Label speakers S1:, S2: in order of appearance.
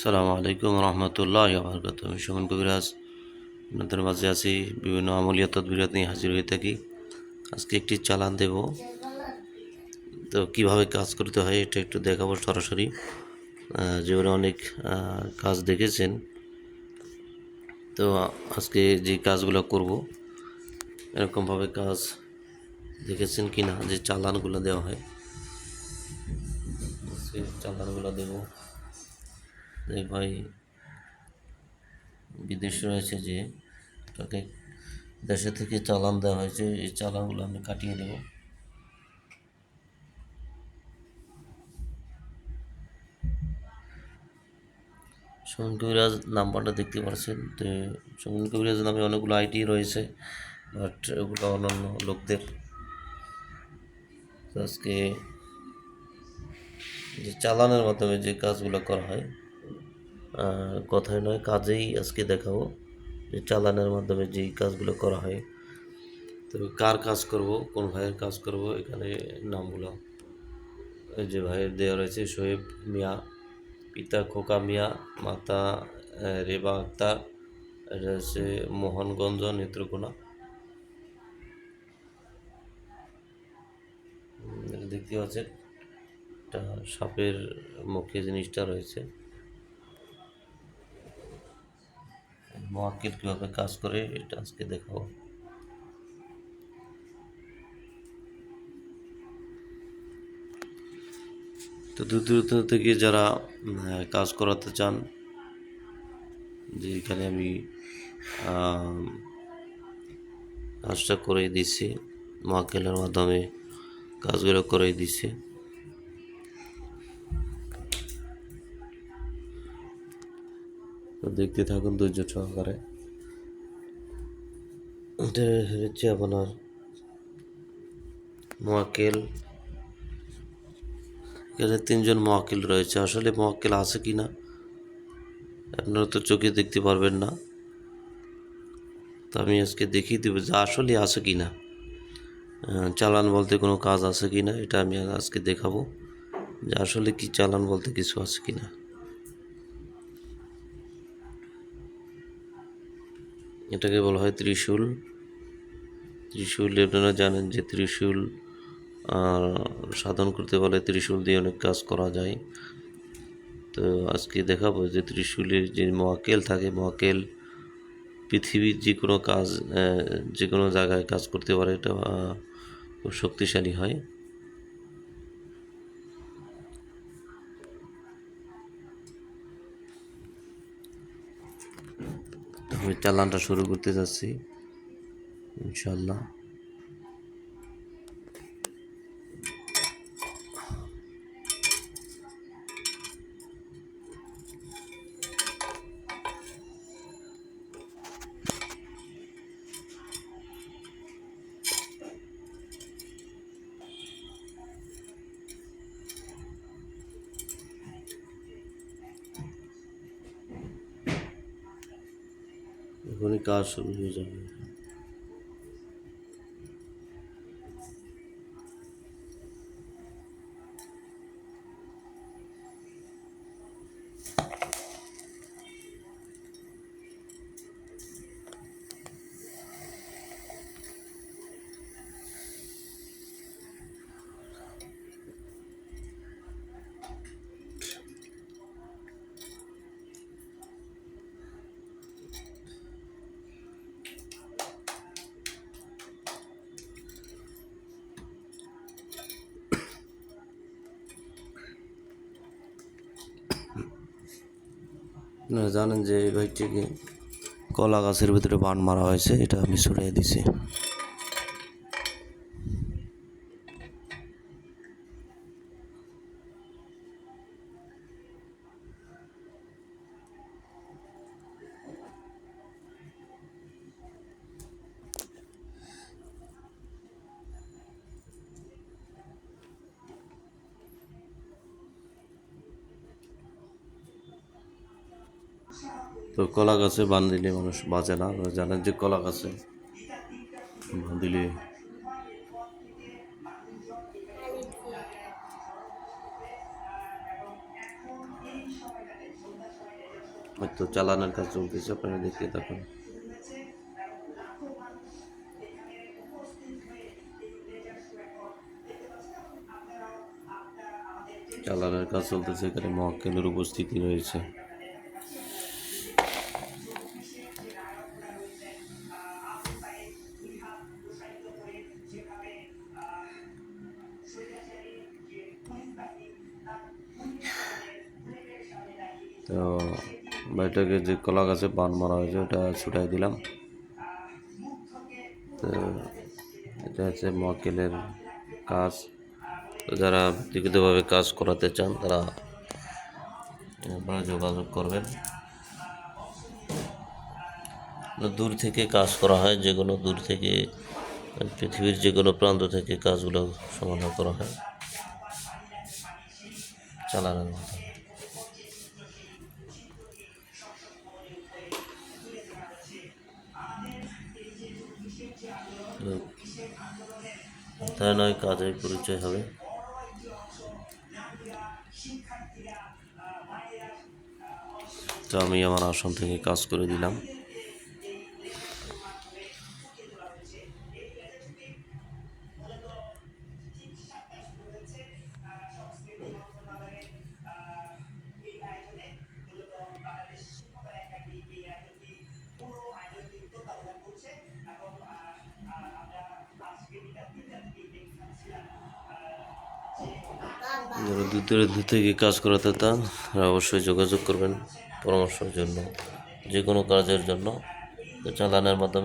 S1: সালামু আলাইকুম রহমতুল্লাহ বরকত আমি সুমন কবিরাজ। আপনাদের মাঝে আছি বিভিন্ন আমলিয়া তদবিরাত নিয়ে হাজির হয়ে থাকি। আজকে একটি চালান দেব। তো কীভাবে কাজ করতে হয় এটা একটু দেখাবো সরাসরি। জীবনে অনেক কাজ দেখেছেন। তো আজকে যে কাজগুলো করব, এরকমভাবে কাজ দেখেছেন কি না যে চালানগুলো দেওয়া হয় চালানগুলো দেবো। এই ভাই বিদেশ রয়েছে যে তাকে দেশে থেকে চালান দেওয়া হয়েছে, এই চালানগুলো আমি কাটিয়ে দেব। সুমন কবিরাজ নাম্বারটা দেখতে পাচ্ছেন। তো সুমন কবিরাজ নামে অনেকগুলো আইডি রয়েছে, বাট ওগুলো অন্যান্য লোকদের। আজকে যে চালানের মাধ্যমে যে কাজগুলো করা হয় কথায় নয়, কাজেই আজকে দেখাবো যে চালানের মাধ্যমে যেই কাজগুলো করা হয়। তো কার কাজ করব, কোন ভাইয়ের কাজ করব, এখানে নামগুলো। যে ভাইয়ের দেওয়া রয়েছে শোয়েব মিয়া, পিতা খোকা মিয়া, মাতা রেবা আক্তার, এটা হচ্ছে মোহনগঞ্জ নেত্রকোনা। দেখতে পাচ্ছেন একটা সাপের মুখে জিনিসটা রয়েছে। মোয়াক্কিল কীভাবে কাজ করে, এটা আজকে দেখাবো। তো দূর দূরান্ত থেকে যারা কাজ করাতে চান, যে এখানে আমি কাজটা করে দিচ্ছি মোয়াক্কেলের মাধ্যমে কাজগুলো করে দিচ্ছে তো দেখতে থাকুন ধৈর্য সহকারে। এটা হচ্ছে আপনার মোয়াক্কেল এখানে তিনজন মোয়াক্কেল রয়েছে। আসলে মোয়াক্কেল আছে কি না, আপনারা তো চোখে দেখতে পারবেন না। তো আমি আজকে দেখিয়ে দেবো যে আসলে আছে কি না। চালান বলতে কোনো কাজ আছে কি না, এটা আমি আজকে দেখাবো যে আসলে কি চালান বলতে কিছু আছে কি না। এটাকে বলা হয় ত্রিশূল। ত্রিশূল আপনারা জানেন যে ত্রিশূল সাধন করতে বলে ত্রিশূল দিয়ে অনেক কাজ করা যায়। তো আজকে দেখাবো যে ত্রিশূলের যে মহাকেল থাকে, মহাকেল পৃথিবীর যে কোনো কাজ যে কোনো জায়গায় কাজ করতে পারে, এটা খুব শক্তিশালী হয়। আমি চালানটা শুরু করতে যাচ্ছি ইনশাল্লাহ এখনই কাজ শুরু হয়ে যাবে আপনারা জানেন যে এই ভাইটিকে কলা গাছের ভিতরে বান মারা হয়েছে, এটা আমি ছড়িয়ে দিছি। তো কলা গাছে বান দিলে মানুষ বাঁচে না জানেন যে কলা গাছে বান দিলে হয়তো চালানোর কাজ চলতেছে, আপনারা দেখতে থাকুন। চালানোর কাজ চলতেছে, এখানে মহাকেলের উপস্থিতি রয়েছে। তো বাড়িটাকে যে কলা গাছে বান মারা হয়েছে, ওটা ছুটাই দিলাম। তো এটা হচ্ছে মহাকেলের কাজ। তো যারা ব্যক্তিগতভাবে কাজ করাতে চান, তারা আপনারা যোগাযোগ করবেন। দূর থেকে কাজ করা হয়, যে কোনো দূর থেকে, পৃথিবীর যে কোনো প্রান্ত থেকে কাজগুলো সমাধান করা হয়। চালানোর মাধ্যমে তাই নয় কাজের পরিচয় হবে? তো আমি আমার আসন থেকে কাজ করে দিলাম। যারা দুধের দুধ থেকে কাজ করাতে চান, তারা অবশ্যই যোগাযোগ করবেন পরামর্শের জন্য, যে কোনো কাজের জন্য। চালানের মাধ্যমে